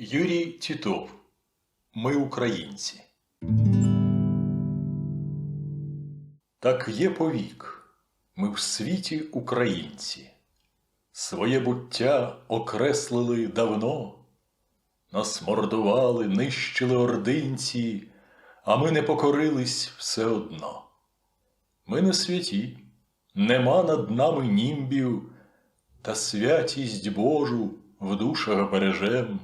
Юрій Тітов. Ми українці. Так є повік. Ми в світі українці. Своє буття окреслили давно. Нас мордували, нищили ординці, а ми не покорились все одно. Ми не святі, нема над нами німбів, та святість Божу в душах бережем.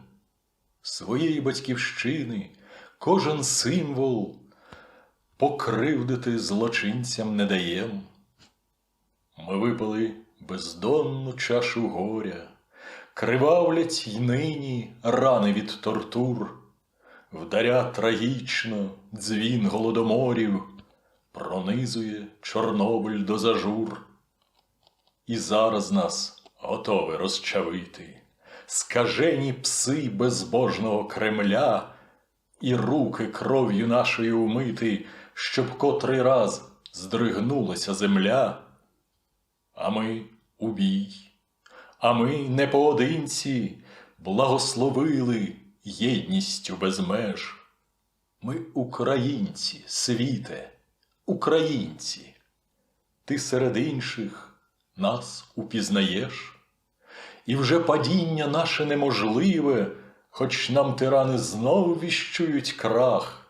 Своєї батьківщини кожен символ покривдити злочинцям не даєм. Ми випили бездонну чашу горя, кривавлять й нині рани від тортур, вдаря трагічно дзвін голодоморів, пронизує Чорнобиль до зажур. І зараз нас готові розчавити, скажені пси безбожного Кремля, і руки кров'ю нашої умити, щоб котрий раз здригнулася земля. А ми у бій, а ми не поодинці благословили єдністю без меж. Ми українці, світе, українці. Ти серед інших нас упізнаєш, і вже падіння наше неможливе, хоч нам тирани знов віщують крах,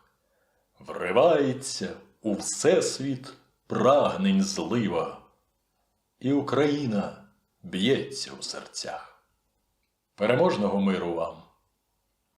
вривається у всесвіт прагнень злива, і Україна б'ється у серцях. Переможного миру вам!